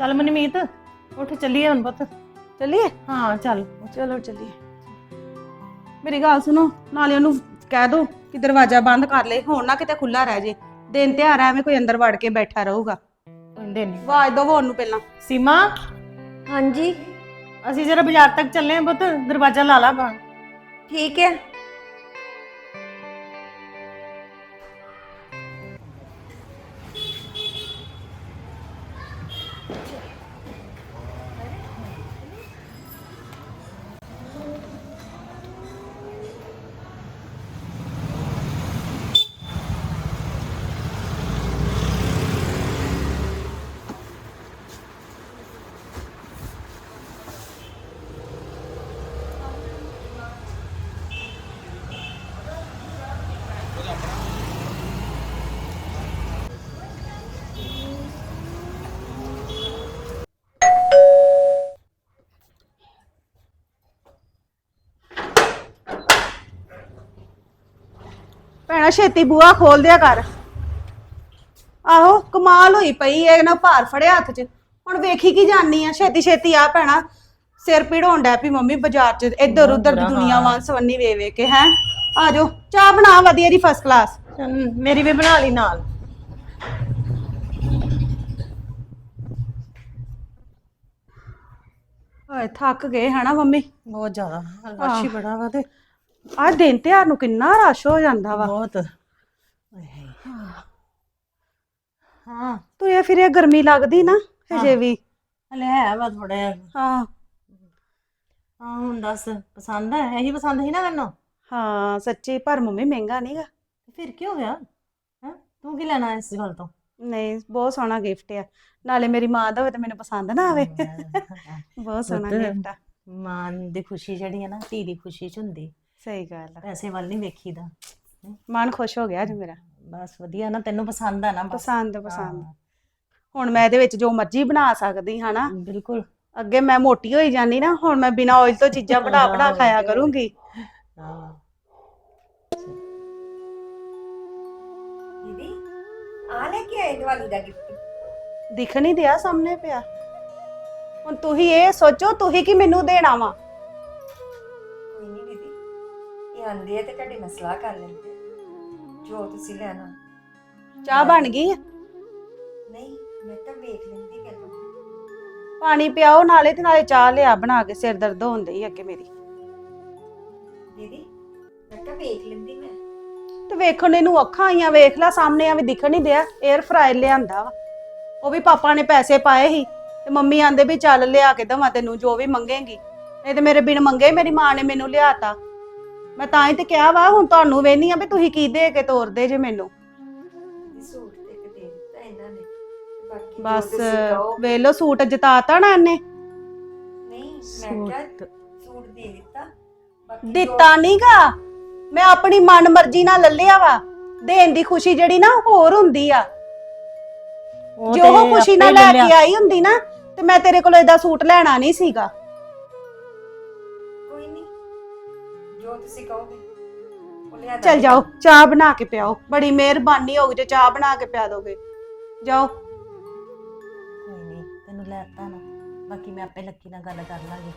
ਚੱਲ ਮਨਮੀਤ ਉੱਠ ਚੱਲੀਏ ਹੁਣ ਪੁੱਤ। ਚੱਲੀਏ? ਹਾਂ ਚੱਲ। ਚਲੋ ਚੱਲੀਏ। ਮੇਰੀ ਗੱਲ ਸੁਣੋ ਨਾਲੇ ਉਹਨੂੰ ਕਹਿ ਦੋ ਕਿ ਦਰਵਾਜ਼ਾ ਬੰਦ ਕਰ ਲੈ ਹੁਣ ਨਾ ਕਿਤੇ ਖੁੱਲਾ ਰਹਿ ਜੇ। ਦਿਨ ਤਿਉਹਾਰ ਐਵੇਂ ਕੋਈ ਅੰਦਰ ਵੜ ਕੇ ਬੈਠਾ ਰਹੂਗਾ। ਕਹਿੰਦੇ ਨਹੀਂ ਆਵਾਜ਼ ਦੋ ਉਹਨੂੰ ਪਹਿਲਾਂ। ਸੀਮਾ? ਹਾਂਜੀ। ਅਸੀਂ ਜਰਾ ਬਾਜ਼ਾਰ ਤੱਕ ਚੱਲੇ ਆਂ ਪੁੱਤ ਦਰਵਾਜ਼ਾ ਲਾ ਲਾ ਬਾਹਰ। ਠੀਕ ਹੈ। ਭੈਣਾ ਛੇਤੀ ਬੂਆ ਖੋਲ ਦਿਆ ਕਰ। ਆਹੋ ਕਮਾਲ ਹੋਈ ਪਈ ਐ ਨਾ ਭਾਰ ਫੜਿਆ ਹੱਥ 'ਚ। ਹੁਣ ਵੇਖੀ ਕੀ ਜਾਨੀ ਆ ਛੇਤੀ ਛੇਤੀ ਆ ਭੈਣਾ। ਸਿਰ ਪੀੜ ਹੋਣ ਡੈ ਪਈ ਮੰਮੀ ਬਾਜ਼ਾਰ 'ਚ ਇੱਧਰ ਉੱਧਰ ਦੀ ਦੁਨੀਆ ਵਾਂ ਸਵੰਨੀ ਵੇ ਵੇ ਕੇ ਹੈ। ਆ ਜਾਓ ਚਾਹ ਬਣਾ ਵਧੀਆ ਦੀ ਫਸਟ ਕਲਾਸ ਮੇਰੀ ਵੀ ਬਣਾ ਲਈ ਨਾਲ। ਹਾਏ ਥੱਕ ਗਏ ਹਨਾ ਮੰਮੀ? ਬਹੁਤ ਜ਼ਿਆਦਾ ਰਸ਼ ਹੀ ਬੜਾ ਵਾ ਤੇ। ਆ ਦਿਨ ਤਿਉਹਾਰ ਨੂੰ ਕਿੰਨਾ ਰਸ਼ ਹੋ ਜਾਂਦਾ ਵਾ। ਬਹੁਤ। ਹਾਂ। ਤੁਰਿਆ ਫਿਰਿਆ ਗਰਮੀ ਲੱਗਦੀ ਨਾ ਹਜੇ ਵੀ। ਹਲੇ ਹੈ ਵਾ ਥੋੜਾ ਹਾਂ। ਹਾਂ ਹੁਣ ਦੱਸ ਪਸੰਦ ਹੈ? ਇਹੀ ਪਸੰਦ ਸੀ ਨਾ ਤੈਨੂੰ? ਹਾਂ ਸੱਚੀ ਪਰ ਮੰਮੀ ਮਹਿੰਗਾ ਨਹੀਂਗਾ ਫਿਰ ਕੀ ਹੋ ਗਿਆ? ਹੈ? ਤੂੰ ਕੀ ਲੈਣਾ ਇਸ ਗੱਲ ਤੋਂ? ਨਹੀਂ ਬਹੁਤ ਸੋਹਣਾ ਗਿਫਟ ਆ। ਨਾਲੇ ਮੇਰੀ ਮਾਂ ਦਾ ਹੋਵੇ ਤੇ ਮੈਨੂੰ ਪਸੰਦ ਨਾ ਆਵੇ। ਬਹੁਤ ਸੋਹਣਾ। ਗਿਫਟ ਆ। ਮਾਂ ਦੀ ਖੁਸ਼ੀ ਜਿਹੜੀ ਹੈ ਨਾ ਧੀ ਦੀ ਖੁਸ਼ੀ ਚ ਹੁੰਦੀ। ਸਹੀ ਗੱਲ ਆ। ਪੈਸੇ ਵੱਲ ਨਹੀਂ ਵੇਖੀਦਾ। ਮਨ ਖੁਸ਼ ਹੋ ਗਿਆ ਅੱਜ ਮੇਰਾ। ਬਸ ਵਧੀਆ ਨਾ ਤੈਨੂੰ ਪਸੰਦ ਆ ਨਾ ਬਸ। ਪਸੰਦ ਪਸੰਦ। ਹਾਂ, ਹੁਣ ਮੈਂ ਇਹਦੇ ਵਿੱਚ ਜੋ ਮਰਜ਼ੀ ਬਣਾ ਸਕਦੀ ਹਨਾ। ਬਿਲਕੁਲ। ਅੱਗੇ ਮੈਂ ਮੋਟੀ ਹੋਈ ਜਾਂਦੀ ਨਾ ਹੁਣ ਮੈਂ ਬਿਨਾ ਆਇਲ ਤੋਂ ਚੀਜ਼ਾਂ ਬਣਾ ਬਣਾ ਖਾਇਆ ਕਰੂੰਗੀ। ਹਾਂ। ਦੀਦੀ ਆ ਲੈ ਕੇ ਆਏ ਦੀਵਾਲੀ ਦਾ ਗਿਫਟ ਦਿਖ ਨਹੀਂ ਦਿਆ ਸਾਹਮਣੇ ਪਿਆ। ਹੁਣ ਤੁਸੀਂ ਇਹ ਸੋਚੋ ਤੁਸੀਂ ਕੀ ਮੈਨੂੰ ਦੇਣਾ ਵਾ? ਇਹ ਆਂਦੇ ਆ ਤੇ ਤੁਹਾਡੇ ਸਲਾਹ ਕਰ ਲੈਂਦੇ ਜੋ ਤੁਸੀਂ ਲੈਣਾ। ਚਾਹ ਬਣ ਗਈ ਆ? ਨਹੀਂ ਮੈਂ ਤਾਂ ਵੇਖ ਲੈਂਦੀ ਪਹਿਲਾਂ। ਪਾਣੀ ਪਿਆਓ ਨਾਲੇ ਤੇ ਨਾਲੇ ਚਾਹ ਲਿਆ ਬਣਾ ਕੇ ਸਿਰ ਦਰਦ ਹੁੰਦੀ ਹੀ ਅੱਗੇ ਮੇਰੀ। ਦੀਦੀ ਮੈਂ ਤਾਂ ਵੇਖ ਲੈਂਦੀ ਮੈਂ। ਤੇ ਵੇਖਣ ਨੂੰ ਇਹਨੂੰ ਅੱਖਾਂ ਆਈਆਂ ਵੇਖ ਲੈ ਸਾਹਮਣੇ ਐਵੇਂ ਦਿਖਣ ਨਹੀਂ ਦਿਆ 에ਅਰ ਫਰਾਇਰ ਲਿਆਂਦਾ ਵਾ। ਉਹ ਵੀ ਪਾਪਾ ਨੇ ਪੈਸੇ ਪਾਏ ਸੀ ਤੇ ਮੰਮੀ ਆਂਦੇ ਵੀ ਚੱਲ ਲਿਆ ਕੇ ਦਵਾਂ ਤੈਨੂੰ ਜੋ ਵੀ ਮੰਗੇਗੀ। ਨਹੀਂ ਤੇ ਮੇਰੇ ਬਿਨ ਮੰਗੇ ਮੇਰੀ ਮਾਂ ਨੇ ਮੈਨੂੰ ਲਿਆਤਾ। ਮੈਂ ਤਾਂ ਹੀ ਤੇ ਕਿਹਾ ਵਾ ਹੁਣ ਤੁਹਾਨੂੰ ਵੇਨੀ ਆ ਵੀ ਤੁਸੀਂ ਕੀ ਦੇ ਕੇ ਤੋਰਦੇ ਜੇ ਮੈਨੂੰ। ਦੀਦੀ ਸੂਟ ਤੇ ਇੱਕ ਦੇ ਦਿੱਤਾ ਇਹਨਾਂ ਨੇ। ਤੇ ਬਾਕੀ ਜੋ ਬਸ ਤੁਸੀਂ ਕਹੋ। ਵੇਖ ਲਓ ਸੂਟ ਜਿਤਾਤਾ ਨਾ ਇਹਨੇ। ਨਹੀਂ ਮੈਂ ਕਿਹਾ ਸੂਟ। ਦੇ ਦਿੱਤਾ। ਬਾਕੀ ਜੋ- ਦਿੱਤਾ ਨਹੀਂਗਾ ਮੈਂ ਆਪਣੀ ਮਨ ਮਰਜ਼ੀ ਨਾਲ ਲੱਲਿਆ ਵਾ। ਦੇਣ ਦੀ ਖੁਸ਼ੀ ਜਿਹੜੀ ਨਾ ਹੋਰ ਹੁੰਦੀ ਆ। ਉਹ ਜੋ ਤੇ ਉਹ ਖੁਸ਼ੀ ਨਾਲ ਲੈ ਲਿਆ। ਕੇ ਆਈ ਹੁੰਦੀ ਨਾ ਤੇ ਮੈਂ ਤੇਰੇ ਕੋਲ ਏਦਾ ਸੂਟ ਲੈਣਾ ਨਹੀਂ ਸੀਗਾ। ਤੁਸੀਂ ਕਹੋਗੇ ਉਹ ਲਿਆ ਚੱਲ। ਜਾਓ ਚਾਹ ਬਣਾ ਕੇ ਪਿਆਓ। ਬੜੀ ਮਿਹਰਬਾਨੀ ਹੋਊਗੀ ਜੇ ਚਾਹ ਬਣਾ ਕੇ ਪਿਆ ਦੋਗੇ। ਜਾਓ। ਕੋਈ ਨਹੀਂ ਤੈਨੂੰ ਲੈਤਾ ਨਾ। ਬਾਕੀ ਮੈਂ ਆਪੇ ਲੱਕੀ ਨਾਲ ਗੱਲ ਕਰ ਲਾਂਗੀ।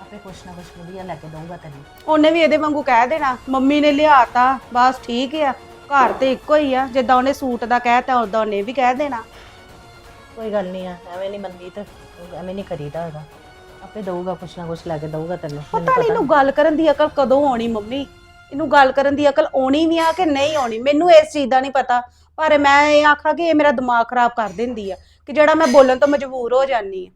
ਆਪੇ ਕੁਛ ਨਾ ਕੁਛ ਵਧੀਆ ਲੈ ਕੇ ਦਊਗਾ ਤੈਨੂੰ। ਉਹਨੇ ਵੀ ਇਹਦੇ ਵਾਂਗੂ ਕਹਿ ਦੇਣਾ ਮੰਮੀ ਨੇ ਲਿਆਤਾ ਬਸ ਠੀਕ ਆ। ਘਰ ਤੇ ਇੱਕੋ ਹੀ ਆ ਜਿੱਦਾਂ ਉਹਨੇ ਸੂਟ ਦਾ ਕਹਿਤਾ ਉਦਾਂ ਉਹਨੇ ਵੀ ਕਹਿ ਦੇਣਾ। ਕੋਈ ਗੱਲ ਨਹੀਂ ਆ ਐਵੇਂ ਨਹੀਂ ਮਨਮੀਤ ਐਵੇਂ ਨਹੀਂ ਕਰੀਦਾ ਹੈਗਾ। ਆਪੇ ਦਊਗਾ ਕੁਛ ਨਾ ਕੁਛ ਲੈ ਕੇ ਦਊਗਾ ਤੈਨੂੰ ਪਤਾ ਨਹੀਂ ਇਹਨੂੰ ਗੱਲ ਕਰਨ ਦੀ ਅਕਲ ਕਦੋਂ ਆਉਣੀ ਮੰਮੀ? ਇਹਨੂੰ ਗੱਲ ਕਰਨ ਦੀ ਅਕਲ ਆਉਣੀ ਵੀ ਆ ਕਿ ਨਹੀਂ ਆਉਣੀ? ਮੈਨੂੰ ਇਸ ਚੀਜ਼ ਦਾ ਨਹੀਂ ਪਤਾ। ਪਰ ਮੈਂ ਇਹ ਆਖਾਂ ਕਿ ਇਹ ਮੇਰਾ ਦਿਮਾਗ ਖਰਾਬ ਕਰ ਦਿੰਦੀ ਆ ਕਿ ਜਿਹੜਾ ਮੈਂ ਬੋਲਣ ਤੋਂ ਮਜਬੂਰ ਹੋ ਜਾਂਦੀ ਆ।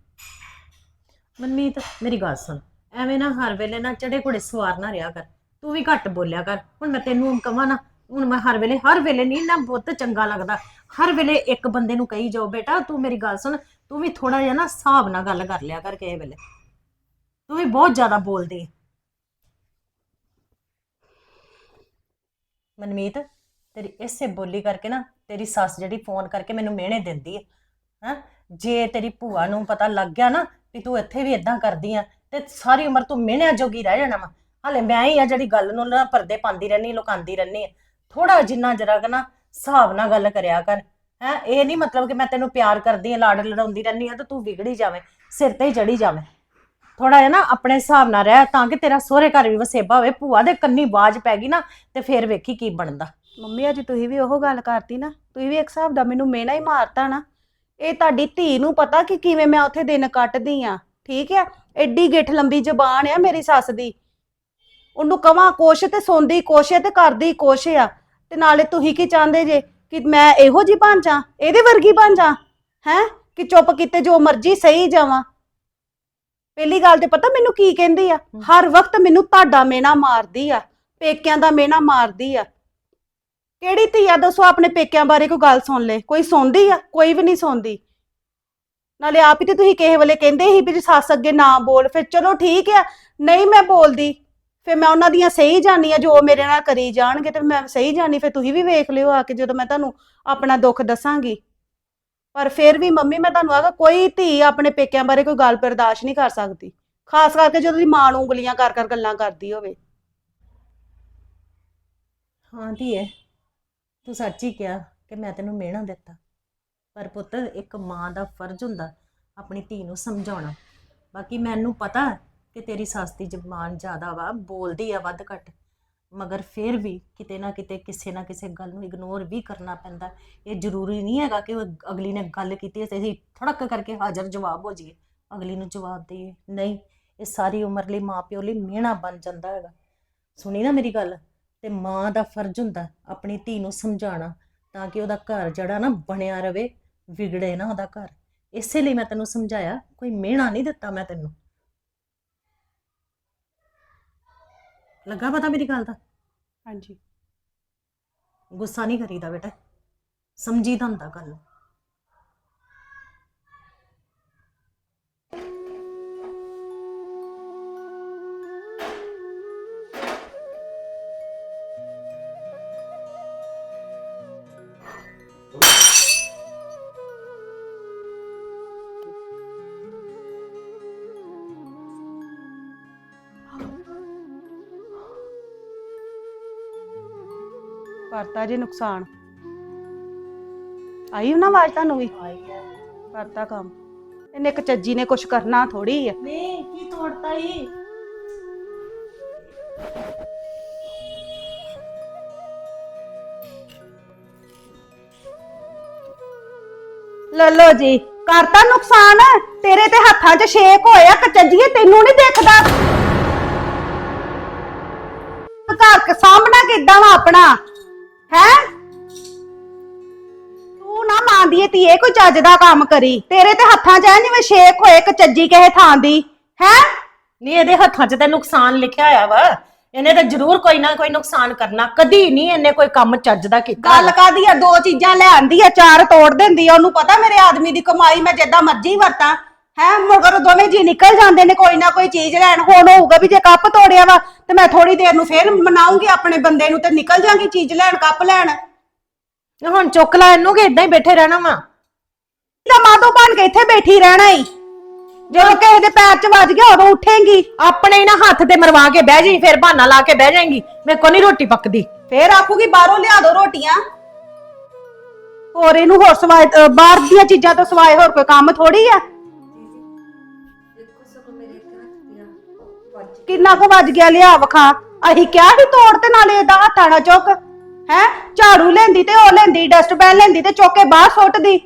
ਮਨਮੀਤ ਮੇਰੀ ਗੱਲ ਸੁਣ। ਐਵੇਂ ਨਾ ਹਰ ਵੇਲੇ ਨਾ ਚੜੇ ਘੋੜੇ ਸਵਾਰ ਨਾ ਰਿਹਾ ਕਰ। ਤੂੰ ਵੀ ਘੱਟ ਬੋਲਿਆ ਕਰ। ਹੁਣ ਮੈਂ ਤੈਨੂੰ ਕਹਾਂ ਨਾ ਹੁਣ ਮੈਂ ਹਰ ਵੇਲੇ ਹਰ ਵੇਲੇ ਨਹੀਂ ਨਾ ਬਹੁਤ ਚੰਗਾ ਲੱਗਦਾ। ਹਰ ਵੇਲੇ ਇੱਕ ਬੰਦੇ ਨੂੰ ਕਹੀ ਜਾਓ ਬੇਟਾ ਤੂੰ ਮੇਰੀ ਗੱਲ ਸੁਣ। ਤੂੰ ਵੀ ਥੋੜਾ ਜਿਹਾ ਨਾ ਹਿਸਾਬ ਨਾਲ ਗੱਲ ਕਰ ਲਿਆ ਕਰ ਕਿਸੇ ਵੇਲੇ। ਤੂੰ ਵੀ ਬਹੁਤ ਜ਼ਿਆਦਾ ਬੋਲਦੀ। ਹੈ ਮਨਮੀਤ, ਤੇਰੀ ਇਸੇ ਬੋਲੀ ਕਰਕੇ ਨਾ ਤੇਰੀ ਸੱਸ ਜਿਹੜੀ ਫੋਨ ਕਰਕੇ ਮੈਨੂੰ ਮਿਹਣੇ ਦਿੰਦੀ ਹੈ। ਹੈ? ਜੇ ਤੇਰੀ ਭੂਆ ਨੂੰ ਪਤਾ ਲੱਗ ਗਿਆ ਨਾ ਵੀ ਤੂੰ ਇੱਥੇ ਵੀ ਇਦਾਂ ਕਰਦੀ ਆ, ਤੇ ਸਾਰੀ ਉਮਰ ਤੂੰ ਮਿਹਣਿਆਂ ਜੋਗੀ ਰਹਿ ਜਾਣਾ ਵਾ। ਹਾਲੇ ਮੈਂ ਹੀ ਆ ਜਿਹੜੀ ਗੱਲ ਨੂੰ ਨਾ ਪਰਦੇ ਪਾਉਂਦੀ ਰਹਿਣੀ ਲੁਕਾਉਂਦੀ ਰਹਿਣੀ ਆ। ਥੋੜਾ ਜਿੰਨਾ ਜਰਾ ਕੁ ਨਾ ਹਿਸਾਬ ਨਾਲ ਗੱਲ ਕਰਿਆ ਕਰ। ਹੈ? ਇਹ ਨਹੀਂ ਮਤਲਬ ਕਿ ਮੈਂ ਤੈਨੂੰ ਪਿਆਰ ਕਰਦੀ ਆ ਲਾਡ ਲੜਾਉਂਦੀ ਰਹਿੰਦੀ ਆ, ਤੇ ਤੂੰ ਵਿਗੜੀ ਜਾਵੇਂ, ਸਿਰ ਤੇ ਹੀ ਚੜੀ ਜਾਵੇਂ। ਥੋੜਾ ਜਿਹਾ ਨਾ ਆਪਣੇ ਹਿਸਾਬ ਨਾਲ ਰਹਿ, ਤਾਂ ਕਿ ਤੇਰਾ ਸਹੁਰੇ ਘਰ ਵੀ ਵਸੇਬਾ ਹੋਵੇ, ਭੂਆ ਦੇ ਕੰਨੀ ਬਾਜ ਪੈ ਗਈ ਨਾ, ਤੇ ਫੇਰ ਵੇਖੀ ਕੀ ਬਣਦਾ। ਮੰਮੀ, ਅੱਜ ਤੁਸੀਂ ਵੀ ਉਹ ਗੱਲ ਕਰਤੀ ਨਾ, ਤੁਸੀਂ ਵੀ ਇੱਕ ਹਿਸਾਬ ਦਾ ਮੈਨੂੰ ਮੇਨਾ ਹੀ ਮਾਰਤਾ ਨਾ। ਇਹ ਤੁਹਾਡੀ ਧੀ ਨੂੰ ਪਤਾ ਕਿ ਕਿਵੇਂ ਮੈਂ ਉੱਥੇ ਦਿਨ ਕੱਟਦੀ ਆ, ਠੀਕ ਆ? ਐਡੀ ਗਿੱਠ ਲੰਬੀ ਜ਼ਬਾਨ ਆ ਮੇਰੀ ਸੱਸ ਦੀ। ਉਹਨੂੰ ਕਵਾਂ ਕੁਛ ਤੇ ਸੌਂਦੀ ਕੁਛ ਆ ਤੇ ਕਰਦੀ ਕੁਛ ਆ। ਤੇ ਨਾਲੇ ਤੁਸੀਂ ਕੀ ਚਾਹੁੰਦੇ ਜੇ ਕਿ ਮੈਂ ਇਹੋ ਜੀ ਬਣ ਜਾ, ਇਹਦੇ ਵਰਗੀ ਬਣ ਜਾ? ਹੈ? ਕਿ ਚੁੱਪ ਕੀਤੇ ਜੋ ਮਰਜ਼ੀ ਸਹੀ ਜਾਵਾਂ। ਪਹਿਲੀ ਗੱਲ ਤੇ ਪਤਾ ਮੈਨੂੰ ਕੀ ਕਹਿੰਦੀ ਆ? ਹਰ ਵਕਤ ਮੈਨੂੰ ਤੁਹਾਡਾ ਮੇਨਾ ਮਾਰਦੀ ਆ ਪੇਕਿਆਂ ਦਾ ਮੇਨਾ ਮਾਰਦੀ ਆ। ਕਿਹੜੀ ਧੀ ਆ? ਦੱਸੋ ਆਪਣੇ ਪੇਕਿਆਂ ਬਾਰੇ ਕੋਈ ਗੱਲ ਸੁਣ ਲੈ। ਕੋਈ ਸੁਣਦੀ ਆ? ਕੋਈ ਵੀ ਨਹੀਂ ਸੁਣਦੀ। ਨਾਲੇ ਆਪ ਹੀ ਤੇ ਤੁਸੀਂ ਕਿਸੇ ਵੇਲੇ ਕਹਿੰਦੇ ਸੀ ਵੀ ਸੱਸ ਅੱਗੇ ਨਾ ਬੋਲ ਫਿਰ ਚਲੋ ਠੀਕ ਆ। ਨਹੀਂ ਮੈਂ ਬੋਲਦੀ ਫਿਰ ਮੈਂ ਉਹਨਾਂ ਦੀਆਂ ਸਹੀ ਜਾਣੀ ਆ ਜੋ ਮੇਰੇ ਨਾਲ ਕਰੀ ਜਾਣਗੇ ਤੇ ਮੈਂ ਸਹੀ ਜਾਣੀ ਫਿਰ ਤੁਸੀਂ ਵੀ ਵੇਖ ਲਿਓ ਆ ਕੇ ਜਦੋਂ ਮੈਂ ਤੁਹਾਨੂੰ ਆਪਣਾ ਦੁੱਖ ਦੱਸਾਂਗੀ। ਪਰ ਫਿਰ ਵੀ ਮੰਮੀ, ਮੈਂ ਤੁਹਾਨੂੰ ਆਗਾ ਕੋਈ ਧੀ ਆਪਣੇ ਪੇਕਿਆਂ ਬਾਰੇ ਕੋਈ ਗੱਲ ਬਰਦਾਸ਼ਤ ਨਹੀਂ ਕਰ ਸਕਦੀ। ਖਾਸ ਕਰਕੇ ਜਦੋਂ ਦੀ ਮਾਂ ਨੂੰ ਉਂਗਲੀਆਂ ਕਰ ਕਰ ਗੱਲਾਂ ਕਰਦੀ ਹੋਵੇ। ਹਾਂ ਧੀਏ, ਤੂੰ ਸੱਚ ਹੀ ਕਿਹਾ ਕਿ ਮੈਂ ਤੈਨੂੰ ਮਿਹਣਾ ਦਿੱਤਾ। ਪਰ ਪੁੱਤ, ਇੱਕ ਮਾਂ ਦਾ ਫਰਜ਼ ਹੁੰਦਾ ਆਪਣੀ ਧੀ ਨੂੰ ਸਮਝਾਉਣਾ। ਬਾਕੀ ਮੈਨੂੰ ਪਤਾ ਕਿ ਤੇਰੀ ਸੱਸ ਦੀ ਜ਼ਬਾਨ ਜ਼ਿਆਦਾ ਵਾ, ਬੋਲਦੀ ਆ ਵੱਧ ਘੱਟ। ਮਗਰ ਫਿਰ ਵੀ ਕਿਤੇ ਨਾ ਕਿਤੇ ਕਿਸੇ ਨਾ ਕਿਸੇ ਗੱਲ ਨੂੰ ਇਗਨੋਰ ਵੀ ਕਰਨਾ ਪੈਂਦਾ। ਇਹ ਜ਼ਰੂਰੀ ਨਹੀਂ ਹੈਗਾ ਕਿ ਉਹ ਅਗਲੀ ਨੇ ਗੱਲ ਕੀਤੀ ਹੈ ਤੇ ਅਸੀਂ ਥੜਕ ਕਰਕੇ ਹਾਜ਼ਰ ਜਵਾਬ ਹੋ ਜਾਈਏ, ਅਗਲੀ ਨੂੰ ਜਵਾਬ ਦੇਈਏ। ਨਹੀਂ, ਇਹ ਸਾਰੀ ਉਮਰ ਲਈ ਮਾਂ ਪਿਓ ਲਈ ਮਿਹਣਾ ਬਣ ਜਾਂਦਾ ਹੈਗਾ। ਸੁਣੀ ਨਾ ਮੇਰੀ ਗੱਲ? ਤੇ ਮਾਂ ਦਾ ਫਰਜ਼ ਹੁੰਦਾ ਆਪਣੀ ਧੀ ਨੂੰ ਸਮਝਾਉਣਾ, ਤਾਂ ਕਿ ਉਹਦਾ ਘਰ ਜਿਹੜਾ ਨਾ ਬਣਿਆ ਰਵੇ, ਵਿਗੜੇ ਨਾ ਉਹਦਾ ਘਰ। ਇਸੇ ਲਈ ਮੈਂ ਤੈਨੂੰ ਸਮਝਾਇਆ, ਕੋਈ ਮਿਹਣਾ ਨਹੀਂ ਦਿੱਤਾ ਮੈਂ ਤੈਨੂੰ। ਲੱਗਾ ਪਤਾ ਮੇਰੀ ਗੱਲ ਦਾ? ਹਾਂਜੀ ਗੁੱਸਾ ਨਹੀਂ ਕਰੀਦਾ ਬੇਟਾ ਸਮਝੀਦਾ ਹੁੰਦਾ ਗੱਲ ਨੂੰ। ਕਰਤਾ ਜੇ ਨੁਕਸਾਨ। ਆਈ ਨਾ ਆਵਾਜ਼ ਤੁਹਾਨੂੰ ਵੀ? ਕਰਤਾ ਕੰਮ। ਇਹਨੇ ਇੱਕ ਚੱਜੀ ਨੇ ਕੁਛ ਕਰਨਾ ਥੋੜੀ ਆ। ਨਹੀਂ ਕੀ ਤੋੜਤਾ ਈ? ਲੱਲੋ ਜੀ ਕਰਤਾ ਨੁਕਸਾਨ? ਤੇਰੇ ਤੇ ਹੱਥਾਂ 'ਚ ਛੇਕ ਹੋਇਆ ਕਚੱਜੀਏ ਤੈਨੂੰ ਨਹੀਂ ਦੇਖਦਾ। ਘਰ ਕ ਸਾਹਮਣਾ ਕਿੱਦਾਂ ਵਾ ਆਪਣਾ? ਹੈ? ਤੂੰ ਨਾ ਮੰਨਦੀ ਧੀਏ ਕੋਈ ਚੱਜ ਦਾ ਕੰਮ ਕਰੀ। ਤੇਰੇ ਤੇ ਹੱਥਾਂ 'ਚ ਐ ਜਿਵੇਂ ਛੇਕ ਹੋਏ ਕਚੱਜੀ ਕਿਸੇ ਥਾਂ ਦੀ। ਹੈ? ਨਹੀਂ ਇਹਦੇ ਹੱਥਾਂ 'ਚ ਤੇ ਨੁਕਸਾਨ ਲਿਖਿਆ ਹੋਇਆ ਵਾ। ਇਹਨੇ ਤਾਂ ਜ਼ਰੂਰ ਕੋਈ ਨਾ ਕੋਈ ਨੁਕਸਾਨ ਕਰਨਾ। ਕਦੀ ਨਹੀਂ ਇਹਨੇ ਕੋਈ ਕੰਮ ਚੱਜ ਦਾ ਕੀਤਾ ਗੱਲ ਕਾਦੀ ਆ? ਦੋ ਚੀਜ਼ਾਂ ਲੈ ਆਂਦੀ ਆ ਚਾਰ ਤੋੜ ਦਿੰਦੀ ਆ। ਉਹਨੂੰ ਪਤਾ ਮੇਰੇ ਆਦਮੀ ਦੀ ਕਮਾਈ ਮੈਂ ਜਿੱਦਾਂ ਮਰਜ਼ੀ ਵਰਤਾਂ। ਹੈ ਮਗਰ ਦੋਵੇਂ ਜੀ ਨਿਕਲ ਜਾਂਦੇ ਨੇ ਕੋਈ ਨਾ ਕੋਈ ਚੀਜ਼ ਲੈਣ ਹੁਣ ਹੋਊਗਾ ਵੀ ਜੇ ਕੱਪ ਤੋੜਿਆ ਵਾ ਤੇ ਮੈਂ ਥੋੜੀ ਦੇਰ ਨੂੰ ਫੇਰ ਮਨਾਉਂਗੀ ਆਪਣੇ ਬੰਦੇ ਨੂੰ ਤੇ ਨਿਕਲ ਜਾਾਂਗੀ ਚੀਜ਼ ਲੈਣ ਕੱਪ ਲੈਣ। ਹੁਣ ਚੁੱਕ ਲੈ ਇਹਨੂੰ ਕਿ ਇਦਾਂ ਹੀ ਬੈਠੇ ਰਹਿਣਾ ਵਾ। ਤਾਂ ਮਾਂ ਤੋਂ ਬਣ ਕੇ ਇੱਥੇ ਬੈਠੀ ਰਹਿਣਾ ਈ। ਜਦੋਂ ਕਿਸੇ ਦੇ ਪੈਰ 'ਚ ਵੱਜ ਗਿਆ ਉਦੋਂ ਉੱਠੇਂਗੀ। ਆਪਣੇ ਹੀ ਨਾ ਹੱਥ ਤੇ ਮਰਵਾ ਕੇ ਬਹਿ ਜਾਈ ਫਿਰ ਬਹਾਨਾ ਲਾ ਕੇ ਬਹਿ ਜਾਏਗੀ। ਮੇਰੇ ਕੋ ਨਹੀਂ ਰੋਟੀ ਪੱਕਦੀ। ਫੇਰ ਆਖੂਗੀ ਬਾਹਰੋਂ ਲਿਆ ਦੋ ਰੋਟੀਆਂ। ਹੋਰ ਇਹਨੂੰ ਹੋਰ ਸਵਾਏ ਬਾਹਰ ਦੀਆਂ ਚੀਜ਼ਾਂ ਤੋਂ ਸਵਾਏ ਹੋਰ ਕੋਈ ਕੰਮ ਥੋੜੀ ਆ? ਕਿੰਨਾ ਕੁ ਵੱਜ ਗਿਆ ਲਿਆ ਵਖਾ? ਅਹੀਂ ਕਿਹਾ ਸੀ ਤੋੜ ਤੇ ਨਾਲੇ ਇਹਦਾ ਹੱਥਾਂ ਨਾਲ ਚੁੱਕ। ਹੈ? ਝਾੜੂ ਲੈਂਦੀ ਤੇ ਉਹ ਲੈਂਦੀ ਡਸਟਬੈਨ ਲੈਂਦੀ ਤੇ ਚੁੱਕ ਕੇ ਬਾਹਰ ਸੁੱਟਦੀ।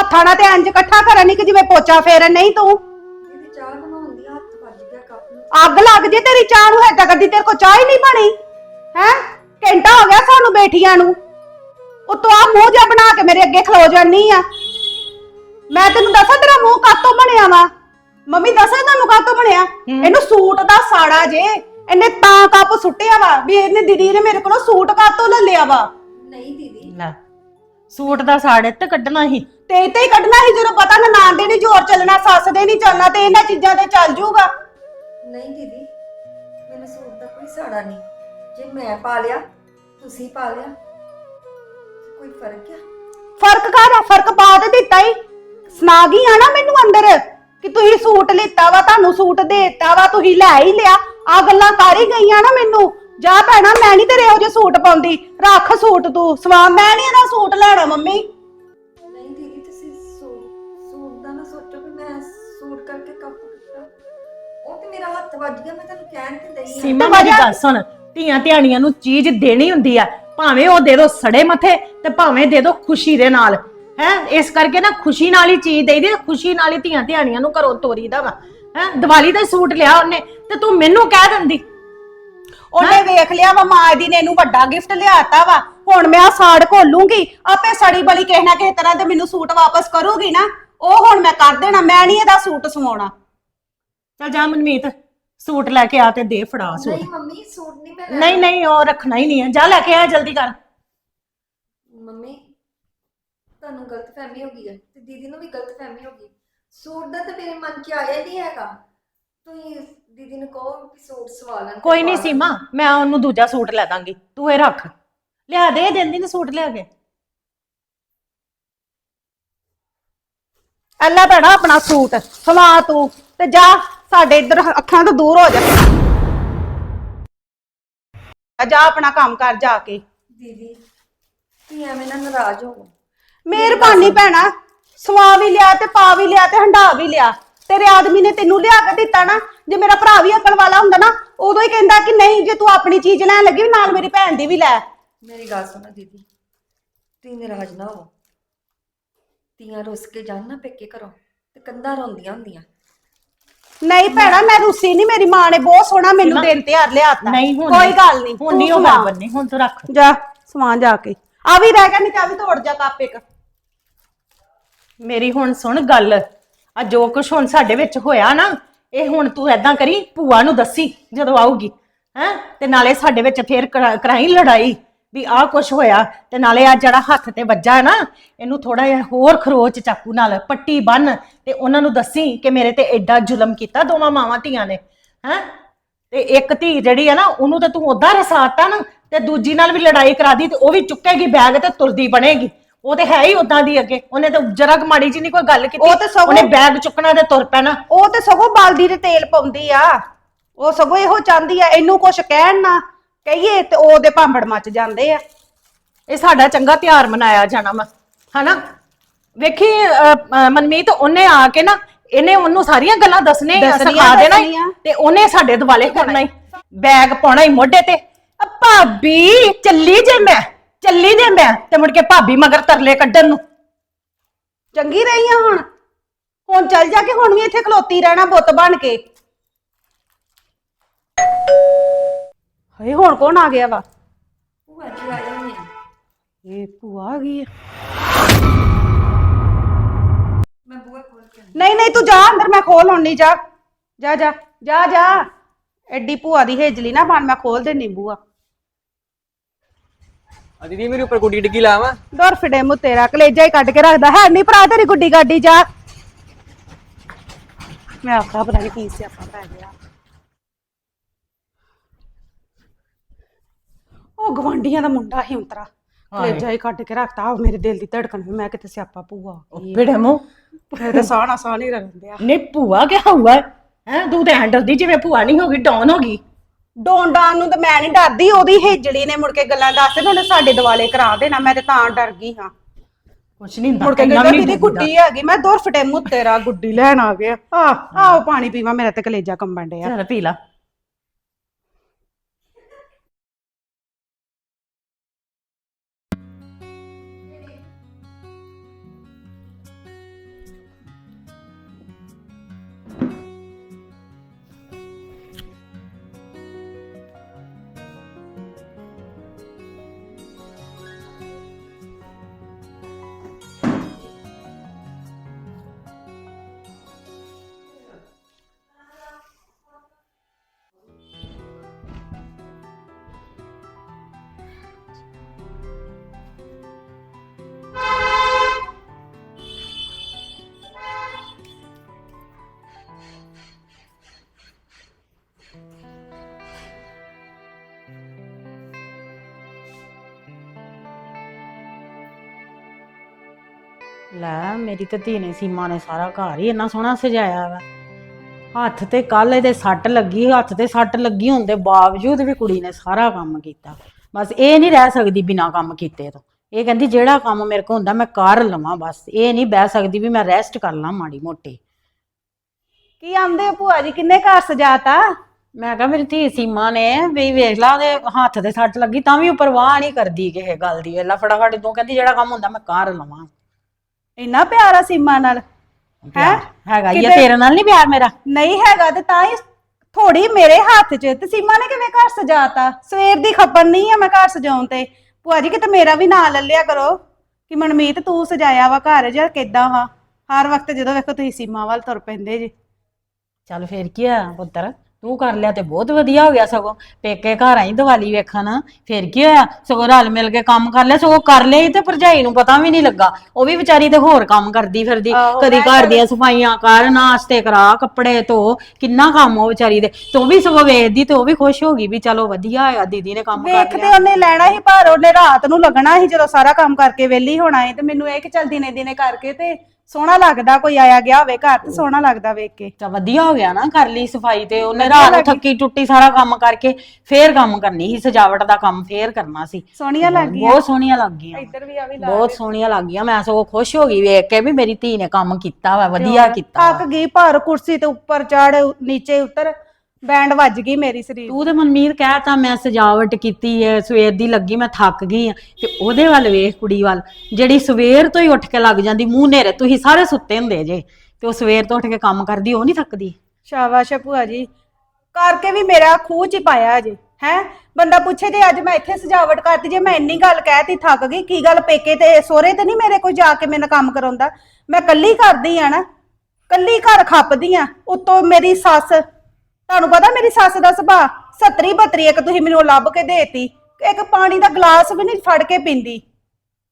ਹੱਥਾਂ ਨਾਲ ਤੇ ਇੰਜ ਇਕੱਠਾ ਕਰਨ ਨਹੀਂ ਕਿ ਜਿਵੇਂ ਪੋਚਾ ਫੇਰਨ ਨਹੀਂ ਤੂੰ? ਇਹਦੀ ਚਾਹ ਬਣਾਉਣ ਦੀ ਹੱਥ ਵੱਜ ਗਿਆ ਕੱਪ ਨੂੰ। ਅੱਗ ਲੱਗ ਜੇ ਤੇਰੀ ਚਾਹ ਨੂੰ ਹੱਦ ਕਦੀ ਤੇਰੇ ਕੋ ਚਾਹ ਹੀ ਨਹੀਂ ਬਣੀ। ਹੈ? ਘੰਟਾ ਹੋ ਗਿਆ ਸਾਨੂੰ ਬੈਠੀਆਂ ਨੂੰ। ਉਤੋਂ ਆ ਮੂੰਹ ਜਿਹਾ ਬਣਾ ਕੇ ਮੇਰੇ ਅੱਗੇ ਖਲੋ ਜਾਨੀ ਆ। ਮੈਂ ਤੈਨੂੰ ਦੱਸਾਂ ਤੇਰਾ ਮੂੰਹ ਕਾਤੋਂ ਬਣਿਆ ਵਾ? ਮੰਮੀ ਦੱਸਾਂ ਤੁਹਾਨੂੰ ਕਾਤੋਂ ਬਣਿਆ? ਇਹਨੂੰ ਸੂਟ ਦਾ ਸਾੜਾ ਜੇ। ਇਹਨੇ ਤਾਂ ਕੱਪ ਸੁੱਟਿਆ ਵਾ ਵੀ ਇਹਨੇ ਦੀਦੀ ਨੇ ਮੇਰੇ ਕੋਲੋਂ ਸੂਟ ਕਾਤੋਂ ਲੈ ਲਿਆ ਵਾ? ਨਹੀਂ ਦੀਦੀ। ਲੈ ਸੂਟ ਦਾ ਸਾੜੇ ਤੇ ਕੱਢਣਾ ਹੀ ਤੇ ਤੇ ਹੀ ਕੱਢਣਾ ਸੀ ਜਦੋਂ ਪਤਾ ਨਨਾਣ ਦੇ ਨਹੀਂ ਜ਼ੋਰ ਚੱਲਣਾ ਸੱਸ ਦੇ ਨਹੀਂ ਚੱਲਣਾ ਤੇ ਇਹਨਾਂ ਚੀਜ਼ਾਂ ਤੇ ਚੱਲ ਜੂਗਾ। ਨਹੀਂ ਦੀਦੀ ਮੈਨੂੰ ਸੂਟ ਦਾ ਕੋਈ ਸਾੜਾ ਨਹੀਂ। ਜੇ ਮੈਂ ਪਾ ਲਿਆ ਤੁਸੀਂ ਪਾ ਲਿਆ ਤੇ ਕੋਈ ਫ਼ਰਕ ਆ? ਫ਼ਰਕ ਕਾਹਦਾ? ਫ਼ਰਕ ਪਾ ਤੇ ਦਿੱਤਾ ਹੀ। ਸੁਣਾ ਗਈ ਆ ਨਾ ਮੈਨੂੰ ਅੰਦਰ। ਕਿ ਤੁਸੀਂ ਸੂਟ ਲਿੱਤਾ ਵਾ ਤੁਹਾਨੂੰ ਸੂਟ ਦੇਤਾ ਵਾ ਤੁਸੀਂ ਲੈ ਹੀ ਲਿਆ। ਆ ਗੱਲਾਂ ਕਰ ਹੀ ਗਈਆਂ ਨਾ ਮੈਨੂੰ। ਜਾ ਭੈਣਾ ਮੈਂ ਨਹੀਂ ਤੇਰੇ ਇਹੋ ਜਿਹੇ ਸੂਟ ਪਾਉਂਦੀ। ਰੱਖ ਸੂਟ ਤੂੰ ਸਵਾ ਮੈਂ ਨਹੀਂ ਇਹਦਾ ਸੂਟ ਲੈਣਾ ਮੰਮੀ। ਸੀਮਾ ਮੇਰੀ ਗੱਲ ਸੁਣ। ਧੀਆਂ ਧਿਆਣੀਆਂ ਨੂੰ ਚੀਜ਼ ਦੇਣੀ ਹੁੰਦੀ ਆ। ਭਾਵੇਂ ਉਹ ਦੇ ਦੋ ਸੜੇ ਮੱਥੇ ਤੇ ਭਾਵੇਂ ਦੇ ਦੋ ਖੁਸ਼ੀ ਦੇ ਨਾਲ। ਹੈ? ਇਸ ਕਰਕੇ ਨਾ ਖੁਸ਼ੀ ਨਾਲ ਹੀ ਚੀਜ਼ ਦੇਈਦੀ ਖੁਸ਼ੀ ਨਾਲ ਹੀ ਧੀਆਂ ਧਿਆਣੀਆਂ ਨੂੰ ਘਰੋਂ ਤੋਰੀਦਾ ਵਾ। ਹੈ? ਦੀਵਾਲੀ ਦਾ ਸੂਟ ਲਿਆ ਉਹਨੇ ਤੇ ਤੂੰ ਮੈਨੂੰ ਕਹਿ ਦਿੰਦੀ। ਉਹਨੇ ਵੇਖ ਲਿਆ ਵਾ ਮਾਂ ਦੀ ਨੇ ਇਹਨੂੰ ਵੱਡਾ ਗਿਫਟ ਲਿਆਤਾ ਵਾ। ਹੁਣ ਮੈਂ ਆ ਸਾੜ ਘੋਲੂੰਗੀ ਆਪੇ ਸੜੀ ਬਲੀ ਕਿਸੇ ਨਾ ਕਿਸੇ ਤਰ੍ਹਾਂ ਤੇ ਮੈਨੂੰ ਸੂਟ ਵਾਪਸ ਕਰੂਗੀ ਨਾ। ਉਹ ਹੁਣ ਮੈਂ ਕਰ ਦੇਣਾ ਮੈਂ ਨਹੀਂ ਇਹਦਾ ਸੂਟ ਸਵਾਉਣਾ। ਚੱਲ ਜਾ ਮਨਮੀਤ ਸੂਟ ਲੈ ਕੇ ਆ ਤੇ ਦੇ ਫੜਾ ਸੂਟ। ਨਹੀਂ ਮੰਮੀ ਸੂਟ ਨਹੀਂ ਮੈਂ ਲੈਣਾ। ਨਹੀਂ ਨਹੀਂ ਉਹ ਰੱਖਣਾ ਹੀ ਨਹੀਂ ਹੈ। ਜਾ ਲੈ ਕੇ ਆ ਜਲਦੀ ਕਰ। ਮੰਮੀ ਤੁਹਾਨੂੰ ਗਲਤਫਹਿਮੀ ਹੋ ਗਈ ਹੈ ਤੇ ਦੀਦੀ ਨੂੰ ਵੀ ਗਲਤਫਹਿਮੀ ਹੋ ਗਈ। ਸੂਟ ਦਾ ਤਾਂ ਮੇਰੇ ਮਨ 'ਚ ਆਇਆ ਹੀ ਨਹੀਂ ਹੈਗਾ। ਤੁਸੀਂ ਦੀਦੀ ਨੂੰ ਕਹੋ ਕਿ ਸੂਟ ਸਵਾ ਲੈਣ ਕੋਈ ਨਹੀਂ। ਸੀਮਾ ਮੈਂ ਉਹਨੂੰ ਦੂਜਾ ਸੂਟ ਲੈ ਦਾਂਗੀ ਤੂੰ ਇਹ ਰੱਖ। ਲਿਆ ਦੇ ਦਿੰਦੀ ਨੇ ਸੂਟ ਲਿਆ ਕੇ। ਅੱਲਾ ਭੈਣਾ ਆਪਣਾ ਸੂਟ ਸਵਾ ਤੂੰ ਤੇ ਜਾ ਸਾਡੇ ਇੱਧਰ ਅੱਖਾਂ ਤੋਂ ਦੂਰ ਹੋ ਜਾ। ਜਾ ਆਪਣਾ ਕੰਮ ਕਰ ਜਾ ਕੇ। ਦੀਦੀ ਤੁਸੀਂ ਐਵੇਂ ਨਾ ਨਾਰਾਜ਼ ਹੋਵੋ। ਮਿਹਰਬਾਨੀ ਭੈਣਾ ਸਵਾ ਵੀ ਲਿਆ ਤੇ ਪਾ ਵੀ ਲਿਆ ਤੇ ਹੰਡਾ ਵੀ ਲਿਆ। ਤੇਰੇ ਆਦਮੀ ਨੇ ਤੈਨੂੰ ਲਿਆ ਕੇ ਦਿੱਤਾ ਨਾ ਜੇ ਮੇਰਾ ਭਰਾ ਵੀ ਅਕਲ ਵਾਲਾ ਹੁੰਦਾ ਨਾ ਉਦੋਂ ਹੀ ਕਹਿੰਦਾ ਕਿ ਨਹੀਂ ਜੇ ਤੂੰ ਆਪਣੀ ਚੀਜ਼ ਲੈਣ ਲੱਗੀ ਵੀ ਨਾਲ ਮੇਰੀ ਭੈਣ ਦੀ ਵੀ ਲੈ। ਮੇਰੀ ਗੱਲ ਸੁਣੋ ਦੀਦੀ ਤੁਸੀਂ ਨਾਰਾਜ਼ ਨਾ ਹੋ ਤੀਆਂ ਰੁੱਸ ਕੇ ਜਾਣ ਨਾ ਪੇਕੇ ਘਰੋਂ ਤੇ ਕੰਧਾਂ ਰੋਂਦੀਆਂ ਹੁੰਦੀਆਂ। ਨਹੀਂ ਭੈਣਾ ਮੈਂ ਰੁੱਸੀ ਨਹੀਂ ਮੇਰੀ ਮਾਂ ਨੇ ਬਹੁਤ ਸੋਹਣਾ ਮੈਨੂੰ ਦਿਨ ਤਿਆਰ ਲਿਆਤਾ ਨਹੀਂ ਹੁਣ ਕੋਈ ਗੱਲ ਨਹੀਂ ਹੁਣ ਨਹੀਂ ਉਹ ਗੱਲ ਬੰਨੀ ਹੁਣ ਤੂੰ ਰੱਖ। ਜਾ ਸਮਾਨ ਜਾ ਕੇ। ਆ ਵੀ ਰਹਿ ਗਿਆ ਨਹੀਂ ਤਾਂ ਵੀ ਤੋੜ ਜਾ ਕੱਪ ਇੱਕ। ਮੇਰੀ ਹੁਣ ਸੁਣ ਗੱਲ। ਆ ਜੋ ਕੁਛ ਹੁਣ ਸਾਡੇ ਵਿੱਚ ਹੋਇਆ ਨਾ, ਇਹ ਹੁਣ ਤੂੰ ਐਦਾਂ ਕਰੀ, ਭੂਆ ਨੂੰ ਦੱਸੀ ਜਦੋਂ ਆਊਗੀ। ਹੈ? ਤੇ ਨਾਲੇ ਸਾਡੇ ਵਿੱਚ ਫੇਰ ਕਰਾ- ਕਰਾਈ ਲੜਾਈ ਵੀ ਆਹ ਕੁਛ ਹੋਇਆ। ਤੇ ਨਾਲੇ ਆ ਜਿਹੜਾ ਹੱਥ ਤੇ ਵੱਜਾ ਹੈ ਨਾ, ਇਹਨੂੰ ਥੋੜਾ ਜਿਹਾ ਹੋਰ ਖਰੋਚ ਚਾਕੂ ਨਾਲ, ਪੱਟੀ ਬੰਨ ਤੇ ਉਹਨਾਂ ਨੂੰ ਦੱਸੀ ਕਿ ਮੇਰੇ ਤੇ ਐਡਾ ਜ਼ੁਲਮ ਕੀਤਾ ਦੋਵਾਂ ਮਾਵਾਂ ਧੀਆਂ ਨੇ। ਹੈ? ਤੇ ਇੱਕ ਧੀ ਜਿਹੜੀ ਹੈ ਨਾ, ਉਹਨੂੰ ਤੇ ਤੂੰ ਉਦਾਂ ਰਸਾਤਾ ਨਾ, ਤੇ ਦੂਜੀ ਨਾਲ ਵੀ ਲੜਾਈ ਕਰਾ ਦੀ ਤੇ ਉਹ ਵੀ ਚੁੱਕੇਗੀ ਬੈਗ ਤੇ ਤੁਰਦੀ ਬਣੇਗੀ। ਉਹ ਤੇ ਹੈ ਹੀ ਉਦਾਂ ਦੀ ਅੱਗੇ। ਉਹਨੇ ਤਾਂ ਜਰਾ ਮਾੜੀ ਜੀ ਨਹੀਂ ਕੋਈ ਗੱਲ ਕੀਤੀ। ਉਹ ਤੇ ਸਗੋਂ- ਉਹਨੇ ਬੈਗ ਚੁੱਕਣਾ ਤੇ ਤੁਰ ਪੈਣਾ। ਉਹ ਤੇ ਸਗੋਂ ਬਾਲਦੀ ਦੇ ਤੇਲ ਪਾਉਂਦੀ ਆ। ਉਹ ਸਗੋਂ ਇਹੋ ਚਾਹੁੰਦੀ ਆ ਇਹਨੂੰ ਕੁਛ ਕਹਿਣ ਨਾ ਕਹੀਏ ਤੇ ਉਹਦੇ ਭਾਂਬੜ ਮੱਚ ਜਾਂਦੇ ਆ। ਇਹ ਸਾਡਾ ਚੰਗਾ ਤਿਉਹਾਰ ਮਨਾਇਆ ਜਾਣਾ ਵਾ ਹਨਾ? ਵੇਖੀ ਅਹ, ਅਹ, ਮਨਮੀਤ ਉਹਨੇ ਆ ਕੇ ਨਾ ਇਹਨੇ ਉਹਨੂੰ ਸਾਰੀਆਂ ਗੱਲਾਂ ਦੱਸਣੇ ਦੱਸਣੀਆਂ, ਸਿਖਾ ਦੇਣਾ ਈ ਦੱਸਣੀਆਂ। ਤੇ ਉਹਨੇ ਸਾਡੇ ਦੁਆਲੇ ਕਰਨਾ ਹੀ। ਬੈਗ ਪਾਉਣਾ ਹੀ ਮੋਢੇ ਤੇ। ਅ, ਭਾਬੀ ਚੱਲੀ ਜੇ ਮੈਂ। ਚੱਲੀ ਜੇ ਮੈਂ ਤੇ ਮੁੜ ਕੇ ਭਾਬੀ ਮਗਰ ਤਰਲੇ ਕੱਢਣ ਨੂੰ। ਚੰਗੀ ਰਹੀ ਆ ਹੁਣ। ਹੁਣ ਚੱਲ ਜਾ ਕੇ ਹੁਣ ਵੀ ਇੱਥੇ ਖਲੋਤੀ ਰਹਿਣਾ ਬੁੱਤ ਬਣ ਕੇ। ਹਏ ਹੁਣ ਕੌਣ ਆ ਗਿਆ ਵਾ? ਭੂਆ ਜੀ ਆਏ ਹੋਏ ਆ। ਇਹ ਭੂਆ ਆ ਗਈ ਆ ਮੈਂ ਬੂਹਾ ਖੋਲ ਕੇ। ਨਹੀਂ ਨਹੀਂ ਤੂੰ ਜਾ ਅੰਦਰ ਮੈਂ ਖੋਲ ਆਉਣੀ ਜਾ। ਜਾ ਜਾ ਜਾ ਜਾ। ਐਡੀ ਭੂਆ ਦੀ ਹੇਜਲੀ ਨਾ ਬਣ ਮੈਂ ਖੋਲ ਦੇ ਨਿੰਬੂਆ ਆ ਦੀਦੀ ਮੇਰੇ ਉੱਪਰ ਗੁੱਡੀ ਡਿੱਗੀ ਲਾਵਾਂ। ਦਰ ਫਿੜੇ ਮੂੰ ਤੇਰਾ ਕਲੇਜਾ ਹੀ ਕੱਢ ਕੇ ਰੱਖਦਾ। ਹੈ ਨਹੀਂ ਭਰਾ ਤੇਰੀ ਗੁੱਡੀ ਗਾਡੀ ਜਾ। ਮੈਂ ਆਖਾ ਪਤਾ ਨਹੀਂ ਕੀ ਸਿਆਪਾ ਪੈ ਗਿਆ। ਉਹ ਗਵਾਂਡੀਆਂ ਦਾ ਮੁੰਡਾ ਹੀ ਉਂਤਰਾ। ਕਲੇਜਾ ਹੀ ਕੱਢ ਕੇ ਰੱਖਤਾ। ਉਹ ਮੇਰੇ ਦਿਲ ਦੀ ਧੜਕਣ ਵੀ ਮੈਂ ਕਿਤੇ ਸਿਆਪਾ ਭੂਆ ਬਿੜੇ ਮੂੰਹ। ਇਹ ਤਾਂ ਸਾਹ ਨਾ ਸਾਹ ਨਹੀਂ ਰਹਿੰਦੇ ਆ ਨੇ ਭੂਆ ਕਿਆ ਹੁਆ ਹੈ ਤੂੰ ਤੇ ਹੈਂਡਲ ਦੀ ਜਿਵੇਂ ਭੂਆ ਨਹੀਂ ਹੋ ਗਈ ਡਾਊਨ ਹੋ ਗਈ ਡੋਂਡਾਂ ਨੂੰ ਤਾਂ ਮੈਂ ਨਹੀਂ ਡਰਦੀ ਉਹਦੀ ਹੇਜਲੀ ਨੇ ਮੁੜ ਕੇ ਗੱਲਾਂ ਦੱਸ ਦੇਣ ਉਹਨੇ ਸਾਡੇ ਦਿਵਾਲੇ ਕਰਾ ਦੇਣਾ ਮੈਂ ਤੇ ਤਾਂ ਡਰ ਗਈ ਹਾਂ। ਕੁਛ ਨਹੀਂ ਹੁੰਦਾ ਮੁੜ ਕੇ ਕਹਿੰਦਾ ਦੀਦੀ ਗੁੱਡੀ ਹੈਗੀ ਮੈਂ ਦੁਰ ਫਟੇ ਮੂੰਹ ਤੇਰਾ ਗੁੱਡੀ ਲੈਣ ਆ ਗਿਆ। ਆ ਆਓ ਪਾਣੀ ਪੀਵਾ ਮੇਰਾ ਤੇ ਕਲੇਜਾ ਕੰਬਣ ਡਿਆ। ਚੱਲ ਪੀ ਲਾ। ਲੈ ਮੇਰੀ ਤੇ ਧੀ ਨੇ ਸੀਮਾ ਨੇ ਸਾਰਾ ਘਰ ਹੀ ਇੰਨਾ ਸੋਹਣਾ ਸਜਾਇਆ ਵਾ। ਹੱਥ ਤੇ ਕੱਲ ਇਹਦੇ ਸੱਟ ਲੱਗੀ ਹੱਥ ਤੇ ਸੱਟ ਲੱਗੀ ਹੋਣ ਦੇ ਬਾਵਜੂਦ ਵੀ ਕੁੜੀ ਨੇ ਸਾਰਾ ਕੰਮ ਕੀਤਾ। ਬਸ ਇਹ ਨਹੀਂ ਰਹਿ ਸਕਦੀ ਬਿਨਾ ਕੰਮ ਕੀਤੇ ਤੋਂ। ਇਹ ਕਹਿੰਦੀ ਜਿਹੜਾ ਕੰਮ ਮੇਰੇ ਕੋਲ ਹੁੰਦਾ ਮੈਂ ਕਰ ਲਵਾਂ ਬਸ। ਇਹ ਨਹੀਂ ਬਹਿ ਸਕਦੀ ਵੀ ਮੈਂ ਰੈਸਟ ਕਰ ਲਾਂ ਮਾੜੀ ਮੋਟੀ। ਕੀ ਆਂਦੇ ਭੂਆ ਜੀ ਕਿੰਨੇ ਘਰ ਸਜਾਤਾ? ਮੈਂ ਕਿਹਾ ਮੇਰੀ ਧੀ ਸੀਮਾ ਨੇ ਵੀ ਵੇਖ ਲਾ ਉਹਦੇ ਹੱਥ ਤੇ ਸੱਟ ਲੱਗੀ ਤਾਂ ਵੀ ਉਹ ਪਰਵਾਹ ਨਹੀਂ ਕਰਦੀ ਕਿਸੇ ਗੱਲ ਦੀ। ਵੇਲਾ ਫਟਾਫਟ ਤੂੰ ਕਹਿੰਦੀ ਜਿਹੜਾ ਕੰਮ ਹੁੰਦਾ ਮੈਂ ਕਰ ਲਵਾਂ। ਇੰਨਾ ਪਿਆਰ ਆ ਸੀਮਾ ਨਾਲ ਪਿਆਰ ਹੈਗਾ ਹੀ ਆ ਕਿਤੇ- ਤੇਰੇ ਨਾਲ ਨਹੀਂ ਪਿਆਰ ਮੇਰਾ। ਨਹੀਂ ਹੈਗਾ ਤੇ ਤਾਂ ਹੀ ਥੋੜੀ ਮੇਰੇ ਹੱਥ 'ਚ ਤੇ ਸੀਮਾ ਨੇ ਕਿਵੇਂ ਘਰ ਸਜਾਤਾ? ਸਵੇਰ ਦੀ ਖਪਣ ਨਹੀਂ ਆ ਮੈਂ ਘਰ ਸਜਾਉਣ ਤੇ। ਭੂਆ ਜੀ ਕਿਤੇ ਮੇਰਾ ਵੀ ਨਾਂ ਲੈ ਲਿਆ ਕਰੋ ਕਿ ਮਨਮੀਤ ਤੂੰ ਸਜਾਇਆ ਵਾ ਘਰ ਜਾਂ ਕਿੱਦਾਂ ਵਾ? ਹਰ ਵਕਤ ਜਦੋਂ ਵੇਖੋ ਤੁਸੀਂ ਸੀਮਾ ਵੱਲ ਤੁਰ ਪੈਂਦੇ ਜੀ। ਚੱਲ ਫੇਰ ਕੀ ਆ ਪੁੱਤਰ? ਤੂੰ ਕਰ ਲਿਆ ਤੇ ਬਹੁਤ ਵਧੀਆ ਹੋ ਗਿਆ ਸਗੋਂ। ਪੇਕੇ ਘਰ ਆਈ ਦੀਵਾਲੀ ਵੇਖਣ। ਫੇਰ ਕੀ ਹੋਇਆ? ਸਗੋਂ ਰਲ ਮਿਲ ਕੇ ਕੰਮ ਕਰ ਲਿਆ ਸਗੋਂ ਕਰ ਲਿਆ ਤੇ ਭਰਜਾਈ ਨੂੰ ਪਤਾ ਵੀ ਨਹੀਂ ਲੱਗਾ। ਉਹ ਵੀ ਵਿਚਾਰੀ ਤੇ ਹੋਰ ਕੰਮ ਕਰਦੀ ਫਿਰਦੀ। ਆਹੋ, ਕਦੀ ਘਰ ਦੀਆਂ ਸਫਾਈਆਂ ਕਰ ਨਾਸ਼ਤੇ ਕਰਾ ਕੱਪੜੇ ਧੋ ਕਿੰਨਾ ਕੰਮ ਉਹ ਵਿਚਾਰੀ ਦੇ। ਤੇ ਵੀ ਸਗੋਂ ਵੇਖਦੀ ਤੇ ਉਹ ਵੀ ਖੁਸ਼ ਹੋ ਗਈ ਵੀ ਚਲੋ ਵਧੀਆ ਆ ਦੀਦੀ ਨੇ ਕੰਮ ਕਰ ਵੇਖਦੇ ਲਿਆ ਉਹਨੇ ਲੈਣਾ ਸੀ ਪਰ ਉਹਨੇ ਰਾਤ ਨੂੰ ਲੱਗਣਾ ਸੀ ਜਦੋਂ ਸਾਰਾ ਕੰਮ ਕਰਕੇ ਵਿਹਲੀ ਹੋਣਾ ਸੀ ਤੇ ਮੈਨੂੰ ਇਹ ਕਿ ਚੱਲ ਦਿਨੇ ਦਿਨੇ ਕਰਕੇ ਤੇ ਸੋਹਣਾ ਲੱਗਦਾ ਕੋਈ ਆਇਆ ਗਿਆ ਹੋਵੇ ਘਰ ਤੇ ਸੋਹਣਾ ਲੱਗਦਾ ਵੇਖ ਕੇ। ਤਾਂ ਵਧੀਆ ਹੋ ਗਿਆ ਨਾ ਕਰ ਲਈ ਸਫ਼ਾਈ ਤੇ ਉਹਨੇ ਰਾਤ ਨੂੰ। ਥੱਕੀ ਟੁੱਟੀ ਸਾਰਾ ਕੰਮ ਕਰਕੇ ਫੇਰ ਕੰਮ ਕਰਨੀ ਸੀ ਸਜਾਵਟ ਦਾ ਕੰਮ ਫੇਰ ਕਰਨਾ ਸੀ। ਸੋਹਣੀਆਂ ਲੱਗੀਆਂ ਬਹੁਤ ਸੋਹਣੀਆਂ ਲੱਗ ਗਈਆਂ। ਇੱਧਰ ਵੀ ਆ ਵੀ ਲਾ ਬਹੁਤ ਸੋਹਣੀਆਂ ਲੱਗ ਗਈਆਂ। ਮੈਂ ਸਗੋਂ ਖੁਸ਼ ਹੋ ਗਈ ਵੇਖ ਕੇ ਵੀ ਮੇਰੀ ਧੀ ਨੇ ਕੰਮ ਕੀਤਾ ਵਾ ਵਧੀਆ ਕੀਤਾ। ਥੱਕ ਗਈ ਪਰ ਕੁਰਸੀ ਤੇ ਉੱਪਰ ਚੜ ਨੀਚੇ ਉਤਰ। ਬੈਂਡ ਵੱਜ ਗਈ ਮੇਰੀ ਸਰੀਰ ਤੂੰ ਤੇ ਮਨਮੀਤ ਕਹਿਤਾ ਮੈਂ ਸਜਾਵਟ ਕੀਤੀ ਐ ਸਵੇਰ ਦੀ ਲੱਗੀ ਮੈਂ ਥੱਕ ਗਈ ਆ। ਤੇ ਉਹਦੇ ਵੱਲ ਵੇਖ ਕੁੜੀ ਵੱਲ ਜਿਹੜੀ ਸਵੇਰ ਤੋਂ ਹੀ ਉੱਠ ਕੇ ਲੱਗ ਜਾਂਦੀ ਮੂੰਹ ਨੇਰੇ ਤੁਸੀਂ ਸਾਰੇ ਸੁੱਤੇ ਹੁੰਦੇ ਜੇ। ਤੇ ਉਹ ਸਵੇਰ ਤੋਂ ਉੱਠ ਕੇ ਕੰਮ ਕਰਦੀ ਉਹ ਨਹੀਂ ਥੱਕਦੀ? ਸ਼ਾਬਾਸ਼ ਆ ਭੂਆ ਜੀ। ਕਰਕੇ ਵੀ ਮੇਰਾ ਖੂਹ ਚ ਹੀ ਪਾਇਆ ਜੇ ਹੈ? ਬੰਦਾ ਪੁੱਛੇ ਜੇ ਅੱਜ ਮੈਂ ਇੱਥੇ ਸਜਾਵਟ ਕਰਤੀ ਜੇ ਮੈਂ ਇੰਨੀ ਗੱਲ ਕਹਿਤੀ ਥੱਕ ਗਈ ਕੀ ਗੱਲ ਪੇਕੇ ਤੇ ਸੋਹਰੇ ਤੇ ਨਹੀਂ ਮੇਰੇ ਕੋਲ ਜਾ ਕੇ ਮੈਨੂੰ ਕੰਮ ਕਰਾਉਂਦਾ? ਮੈਂ ਕੱਲੀ ਕਰਦੀ ਆ ਨਾ ਕੱਲੀ ਘਰ ਖੱਪਦੀ ਆ ਉਤੋਂ ਮੇਰੀ ਸੱਸ ਤੁਹਾਨੂੰ ਪਤਾ ਮੇਰੀ ਸੱਸ ਦਾ ਸੁਭਾਅ? 70 32 ਇੱਕ ਤੁਸੀਂ ਮੈਨੂੰ ਲੱਭ ਕੇ ਦੇਤੀ। ਇੱਕ ਪਾਣੀ ਦਾ ਗਲਾਸ ਵੀ ਨਹੀਂ ਫੜ ਕੇ ਪੀਂਦੀ।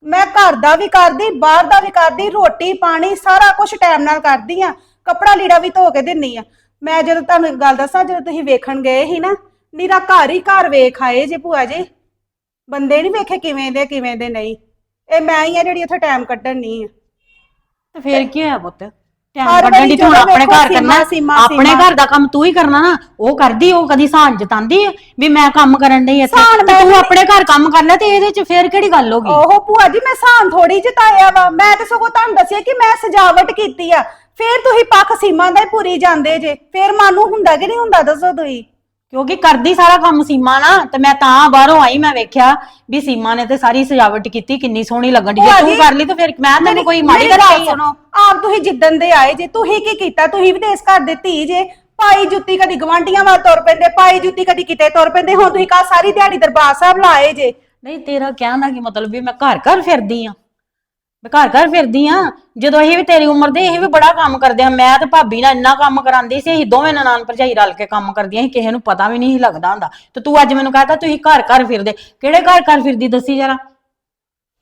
ਮੈਂ ਘਰ ਦਾ ਵੀ ਕਰਦੀ, ਬਾਹਰ ਦਾ ਵੀ ਕਰਦੀ, ਰੋਟੀ, ਪਾਣੀ, ਸਾਰਾ ਕੁਝ ਟਾਈਮ ਨਾਲ ਕਰਦੀ ਆ। ਕੱਪੜਾ ਲੀੜਾ ਵੀ ਧੋ ਕੇ ਦਿੰਨੀ ਆ। ਮੈਂ ਜਦੋਂ ਤੁਹਾਨੂੰ ਇੱਕ ਗੱਲ ਦੱਸਾਂ, ਜਦੋਂ ਤੁਸੀਂ ਵੇਖਣ ਗਏ ਸੀ ਨਾ, ਨੀਰਾ ਘਰ ਹੀ ਘਰ ਵੇਖ ਆਏ ਜੇ ਭੂਆ ਜੀ। ਬੰਦੇ ਨਹੀਂ ਵੇਖੇ ਕਿਵੇਂ ਦੇ ਕਿਵੇਂ ਦੇ ਨਹੀਂ। ਇਹ ਮੈਂ ਹੀ ਆ ਜਿਹੜੀ ਉੱਥੇ ਟਾਈਮ ਕੱਢਣ ਨਹੀਂ ਆ। ਤੇ ਫੇਰ ਕੀ ਹੋਇਆ ਪੁੱਤ? ਟਾਈਮ ਹਰ ਕੱਢਣ ਵਾਰੀ ਦੀ ਤੂੰ ਜਦੋਂ ਆਪਣੇ ਵੇਖੋ ਘਰ ਸੀਮਾ, ਕਰਨਾ ਸੀਮਾ, ਆਪਣੇ ਸੀਮਾ। ਘਰ ਦਾ ਕੰਮ ਤੂੰ ਹੀ ਕਰਨਾ ਨਾ ਉਹ ਕਰਦੀ ਉਹ ਕਦੀ ਸਾਂਝ ਜਤਾਂਦੀ ਹੈ ਵੀ ਮੈਂ ਕੰਮ ਕਰਨ ਡਈ ਇੱਥੇ। ਸਾਂਝ ਤੇ ਮੈਂ ਤੂੰ ਵੀ- ਆਪਣੇ ਘਰ ਕੰਮ ਕਰ ਲੈ ਤੇ ਇਹਦੇ ਚ ਫੇਰ ਕਿਹੜੀ ਗੱਲ ਹੋ ਗਈ? ਉਹ ਭੂਆ ਜੀ ਮੈਂ ਸਾਨ ਥੋੜੀ ਜਿਤਾਇਆ ਵਾ। ਮੈਂ ਤੇ ਸਗੋਂ ਤੁਹਾਨੂੰ ਦੱਸਿਆ ਕਿ ਮੈਂ ਸਜਾਵਟ ਕੀਤੀ ਆ। ਫੇਰ ਤੁਸੀਂ ਪੱਖ ਸੀਮਾ ਦਾ ਹੀ ਪੂਰੀ ਜਾਂਦੇ ਜੇ। ਫੇਰ ਮਨ ਹੁੰਦਾ ਕਿ ਨਹੀਂ ਹੁੰਦਾ ਦੱਸੋ ਤੁਸੀਂ? ਕਿਉਂਕਿ ਕਰਦੀ ਸਾਰਾ ਕੰਮ ਸੀਮਾ ਨਾ ਤੇ ਮੈਂ ਤਾਂ ਬਾਹਰੋਂ ਆਈ ਮੈਂ ਵੇਖਿਆ ਵੀ ਸੀਮਾ ਨੇ ਤੇ ਸਾਰੀ ਸਜਾਵਟ ਕੀਤੀ ਕਿੰਨੀ ਸੋਹਣੀ ਲੱਗਣ ਦੀ ਜੇ ਤੂੰ ਕਰ ਲਈ ਤੇ ਫਿਰ ਮੈਂ ਤੈਨੂੰ ਕੋਈ ਮਾੜੀ ਗੱਲ ਆ ਸੁਣੋ। ਆਪ ਤੁਸੀਂ ਜਿੱਦਣ ਦੇ ਆਏ ਜੇ ਤੁਸੀਂ ਕੀ ਕੀਤਾ? ਤੁਸੀਂ ਵੀ ਤੇ ਇਸ ਘਰ ਦੇ ਧੀ ਜੇ। ਪਾਈ ਜੁੱਤੀ ਕਦੀ ਗਵਾਂਢੀਆਂ ਵੱਲ ਤੁਰ ਪੈਂਦੇ ਪਾਈ ਜੁੱਤੀ ਕਦੀ ਕਿਤੇ ਤੁਰ ਪੈਂਦੇ ਹੁਣ ਤੁਸੀਂ ਕਾ ਸਾਰੀ ਦਿਹਾੜੀ ਦਰਬਾਰ ਸਾਹਿਬ ਲਾਏ ਜੇ। ਨਹੀਂ ਤੇਰਾ ਕਹਿਣ ਦਾ ਕੀ ਮਤਲਬ ਵੀ ਮੈਂ ਘਰ ਘਰ ਫਿਰਦੀ ਆ? ਮੈਂ ਘਰ ਘਰ ਫਿਰਦੀ ਆ। ਜਦੋਂ ਇਹ ਵੀ ਤੇਰੀ ਉਮਰ ਦੇ ਇਹ ਵੀ ਬੜਾ ਕੰਮ ਕਰਦੇ ਆ। ਮੈਂ ਤੇ ਭਾਬੀ ਨਾਲ ਇੰਨਾ ਕੰਮ ਕਰਾਂਦੀ ਸੀ ਅਸੀਂ ਦੋਵੇਂ ਨਨਾਣ ਭਰਜਾਈ ਰਲ ਕੇ ਕੰਮ ਕਰਦੀਆਂ ਸੀ ਕਿਸੇ ਨੂੰ ਪਤਾ ਵੀ ਨਹੀਂ ਸੀ ਲੱਗਦਾ ਹੁੰਦਾ। ਤੇ ਤੂੰ ਅੱਜ ਮੈਨੂੰ ਕਹਤਾ ਤੁਸੀਂ ਘਰ ਘਰ ਫਿਰਦੇ। ਕਿਹੜੇ ਘਰ ਘਰ ਫਿਰਦੀ ਦੱਸੀ ਜਰਾ?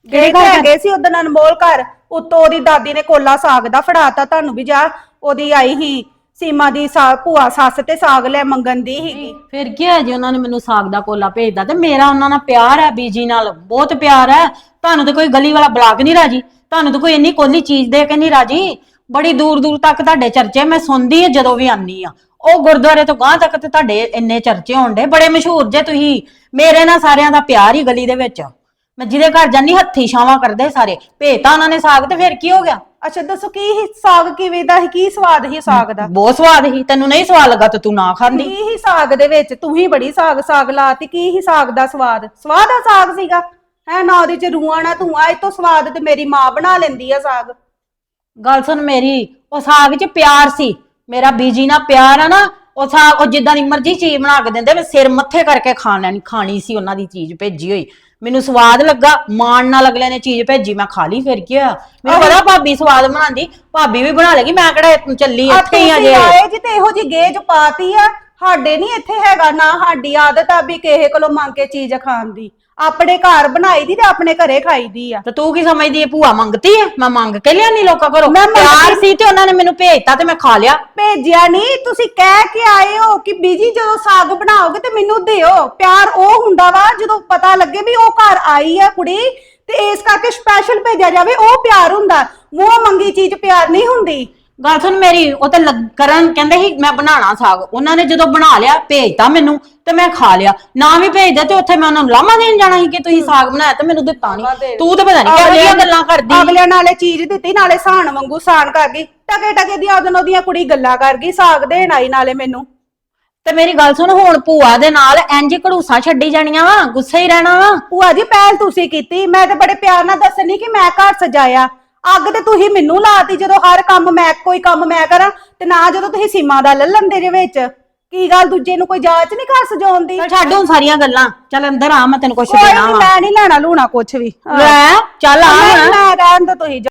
ਕਿਹੜੇ ਘਰ ਗਏ ਸੀ ਉਦੋਂ ਅਨਮੋਲ ਘਰ। ਉੱਤੋਂ ਉਹਦੀ ਦਾਦੀ ਨੇ ਕੋਲਾ ਸਾਗ ਦਾ ਫੜਾਤਾ ਤੁਹਾਨੂੰ ਵੀ ਜਾ। ਉਹਦੀ ਆਈ ਹੀ ਸੀਮਾ ਦੀ ਸਾ ਭੂਆ ਸੱਸ ਤੇ ਸਾਗ ਲੈ ਮੰਗਣ ਦੀ ਸੀਗੀ। ਫਿਰ ਕੀ ਹੈ ਜੀ ਉਹਨਾਂ ਨੇ ਮੈਨੂੰ ਸਾਗ ਦਾ ਕੋਲਾ ਭੇਜਦਾ ਤੇ ਮੇਰਾ ਉਹਨਾਂ ਨਾਲ ਪਿਆਰ ਹੈ ਬੀਜੀ ਨਾਲ ਬਹੁਤ ਪਿਆਰ ਹੈ। ਤੁਹਾਨੂੰ ਤੇ ਕੋਈ ਗਲੀ ਵਾਲਾ ਬਲਾਕ ਨਹੀਂ ਰਾਜੀ। ਤੁਹਾਨੂੰ ਤੇ ਕੋਈ ਇੰਨੀ ਕੋਲੀ ਚੀਜ਼ ਦੇ ਕੇ ਨਹੀਂ ਰਾਜੀ। ਬੜੀ ਦੂਰ ਦੂਰ ਤੱਕ ਤੁਹਾਡੇ ਚਰਚੇ ਮੈਂ ਸੁਣਦੀ ਹਾਂ ਜਦੋਂ ਵੀ ਆਨੀ ਆ ਉਹ ਗੁਰਦੁਆਰੇ ਤੋਂ ਗਾਂ ਤੱਕ ਤੇ ਤੁਹਾਡੇ ਇੰਨੇ ਚਰਚੇ ਹੋਣਦੇ ਬੜੇ ਮਸ਼ਹੂਰ ਜੇ ਤੁਸੀਂ। ਮੇਰੇ ਨਾਲ ਸਾਰਿਆਂ ਦਾ ਪਿਆਰ ਹੀ ਗਲੀ ਦੇ ਵਿੱਚ। ਮੈਂ ਜਿਹਦੇ ਘਰ ਜਾਨੀ ਹੱਥੀ ਛਾਵਾਂ ਕਰਦੇ ਸਾਰੇ। ਭੇਜਤਾ ਉਹਨਾਂ ਨੇ ਸਾਗ ਤੇ ਫਿਰ ਕੀ ਹੋ ਗਿਆ? ਅੱਛਾ ਦੱਸੋ ਕੀ ਸੀ ਸਾਗ ਕਿਵੇਂ ਦਾ ਸੀ? ਕੀ ਸਵਾਦ ਸੀ ਸਾਗ ਦਾ? ਬਹੁਤ ਸਵਾਦ ਸੀ। ਤੈਨੂੰ ਨਹੀਂ ਸਵਾਦ ਲੱਗਾ ਤੇ ਤੂੰ ਨਾ ਖਾਂਦੀ। ਕੀ ਹੀ ਸਾਗ ਦੇ ਵਿੱਚ? ਤੂੰ ਹੀ ਬੜੀ ਸਾਗ ਸਾਗ ਲਾਤੀ। ਕੀ ਹੀ ਸਾਗ ਦਾ ਸਵਾਦ? ਸਵਾਦ ਆ ਸਾਗ ਸੀਗਾ। ਹੈ ਨਾ ਉਹਦੇ ਚ ਰੂਹਾਂ ਨਾ ਤੂੰ ਆ ਇਹ ਤੋਂ ਸਵਾਦ ਤੇ ਮੇਰੀ ਮਾਂ ਬਣਾ ਲੈਂਦੀ ਆ ਸਾਗ। ਗੱਲ ਸੁਣ ਮੇਰੀ ਉਹ ਸਾਗ 'ਚ ਪਿਆਰ ਸੀ। ਮੇਰਾ ਬੀਜੀ ਨਾਲ ਪਿਆਰ ਆ ਨਾ ਉਹ ਸਾਗ ਉਹ ਜਿੱਦਾਂ ਦੀ ਮਰਜ਼ੀ ਚੀਜ਼ ਬਣਾ ਕੇ ਦਿੰਦੇ ਮੈਂ ਸਿਰ ਮੱਥੇ ਕਰਕੇ ਖਾ ਲੈਣੀ ਖਾਣੀ ਸੀ ਉਹਨਾਂ ਦੀ ਚੀਜ਼ ਭੇਜੀ ਹੋਈ। ਮੈਨੂੰ ਸਵਾਦ ਲੱਗਾ ਮਾਣ ਨਾਲ ਅਗਲੇ ਨੇ ਚੀਜ਼ ਭੇਜੀ ਮੈਂ ਖਾ ਲਈ ਫਿਰ ਕੀ ਹੋਇਆ? ਮੈਨੂੰ ਪਤਾ ਭਾਬੀ ਸਵਾਦ ਬਣਾਉਂਦੀ ਭਾਬੀ ਵੀ ਬਣਾ ਲੇਗੀ ਮੈਂ ਕਿਹੜਾ ਚੱਲੀ ਆ ਇੱਥੇ ਹੀ ਆ ਤੁਸੀਂ ਜੇ। ਆਏ ਜੀ ਤੇ ਇਹੋ ਜੀ ਗੇਜ ਪਾਤੀ ਆ ਸਾਡੇ ਨਹੀਂ ਇੱਥੇ ਹੈਗਾ ਨਾ ਸਾਡੀ ਆਦਤ ਆ ਵੀ ਕਿਸੇ ਕੋਲੋਂ ਮੰਗ ਕੇ ਚੀਜ਼ ਖਾਣ ਦੀ। ਆਪਣੇ ਘਰ ਬਣਾਈ ਦੀ ਤੇ ਆਪਣੇ ਘਰੇ ਖਾਈ ਦੀ ਆ। ਤੇ ਤੂੰ ਕੀ ਸਮਝਦੀ ਏ? ਭੂਆ ਮੰਗਤੀ ਹੈ ਮੈਂ ਮੰਗ ਕੇ ਲਿਆਨੀ ਲੋਕਾਂ ਘਰੋਂ। ਮੈਂ ਮੰਗਦੀ- ਪਿਆਰ ਸੀ ਤੇ ਉਹਨਾਂ ਨੇ ਮੈਨੂੰ ਭੇਜਤਾ ਤੇ ਮੈਂ ਖਾ ਲਿਆ। ਭੇਜਿਆ ਨਹੀਂ ਤੁਸੀਂ ਕਹਿ ਕੇ ਆਏ ਹੋ ਕਿ ਬੀਜੀ ਜਦੋਂ ਸਾਗ ਬਣਾਓਗੇ ਤੇ ਮੈਨੂੰ ਦਿਓ। ਪਿਆਰ ਉਹ ਹੁੰਦਾ ਵਾ ਜਦੋਂ ਪਤਾ ਲੱਗੇ ਵੀ ਉਹ ਘਰ ਆਈ ਆ ਕੁੜੀ ਤੇ ਇਸ ਕਰਕੇ ਸਪੈਸ਼ਲ ਭੇਜਿਆ ਜਾਵੇ ਉਹ ਪਿਆਰ ਹੁੰਦਾ। ਮੂੰਹ ਮੰਗੀ ਚੀਜ਼ ਪਿਆਰ ਨਹੀਂ ਹੁੰਦੀ। ਗੱਲ ਸੁਣ ਮੇਰੀ ਉਹ ਤੇ ਲੱਗ- ਕਰਨ ਕਹਿੰਦੇ ਸੀ ਮੈਂ ਬਣਾਣਾ ਸਾਗ। ਉਹਨਾਂ ਨੇ ਜਦੋਂ ਬਣਾ ਲਿਆ ਭੇਜਤਾ ਮੈਨੂੰ ਤੇ ਮੈਂ ਖਾ ਲਿਆ। ਨਾ ਵੀ ਭੇਜਦੇ ਤੇ ਉੱਥੇ ਮੈਂ ਉਹਨਾਂ ਨੂੰ ਲਾਮਾ ਦੇਣ ਜਾਣਾ ਸੀ ਕਿ ਤੁਸੀਂ ਸਾਗ ਬਣਾਇਆ ਤੇ ਮੈਨੂੰ ਦਿੱਤਾ ਨਹੀਂ ਤੂੰ ਤਾਂ ਪਤਾ ਨਹੀਂ ਕਿਹੋ ਜਿਹੀਆਂ ਗੱਲਾਂ ਕਰਦੀ। ਅਗਲਿਆਂ ਨਾਲੇ ਚੀਜ਼ ਦਿੱਤੀ ਨਾਲੇ ਸਾਨ ਵਾਂਗੂ ਸਾਨ ਕਰ ਗਈ। ਟਕੇ ਟਕੇ ਦੀਆਂ ਉਹਦੋਂ ਉਹਦੀਆਂ ਕੁੜੀ ਗੱਲਾਂ ਕਰ ਗਈ ਸਾਗ ਦੇਣ ਆਈ ਨਾਲੇ ਮੈਨੂੰ। ਤੇ ਮੇਰੀ ਗੱਲ ਸੁਣ ਹੁਣ ਭੂਆ ਦੇ ਨਾਲ ਇੰਜ ਘੜੂਸਾ ਛੱਡੀ ਜਾਣੀਆਂ ਵਾ ਗੁੱਸੇ ਹੀ ਰਹਿਣਾ ਵਾ। ਭੂਆ ਜੀ ਪਹਿਲ ਤੁਸੀਂ ਕੀਤੀ। ਮੈਂ ਤੇ ਬੜੇ ਪਿਆਰ ਨਾਲ ਦੱਸਣੀ ਕਿ ਮੈਂ ਘਰ ਸਜਾਇਆ। ਅੱਗ ਤੇ ਤੁਸੀਂ ਮੈਨੂੰ ਲਾਤੀ ਜਦੋਂ ਹਰ ਕੰਮ ਮੈਂ ਕੋਈ ਕੰਮ ਮੈਂ ਕਰਾਂ ਤੇ ਨਾ ਜਦੋਂ ਤੁਸੀਂ ਸੀਮਾ ਦਾ ਲੈ ਲੈਂਦੇ ਦੇ ਵਿੱਚ। ਕੀ ਗੱਲ ਦੂਜੇ ਨੂੰ ਕੋਈ ਜਾਂਚ ਨਹੀਂ ਘਰ ਸਜਾਉਣ ਦੀ? ਚੱਲ ਛੱਡ ਹੁਣ ਸਾਰੀਆਂ ਗੱਲਾਂ। ਚੱਲ ਅੰਦਰ ਆ ਮੈਂ ਤੈਨੂੰ ਕੁਛ ਕੋਈ ਦੇਣਾ ਨੀ, ਵਾ। ਮੈਂ ਨਹੀਂ ਲੈਣਾ ਲੂਣਾ ਕੁਛ ਵੀ। ਲੈ ਚੱਲ ਆ ਮੈਂ ਹੁਣ। ਮੈਂ ਰਹਿਣ ਦੋ ਤੁਸੀਂ।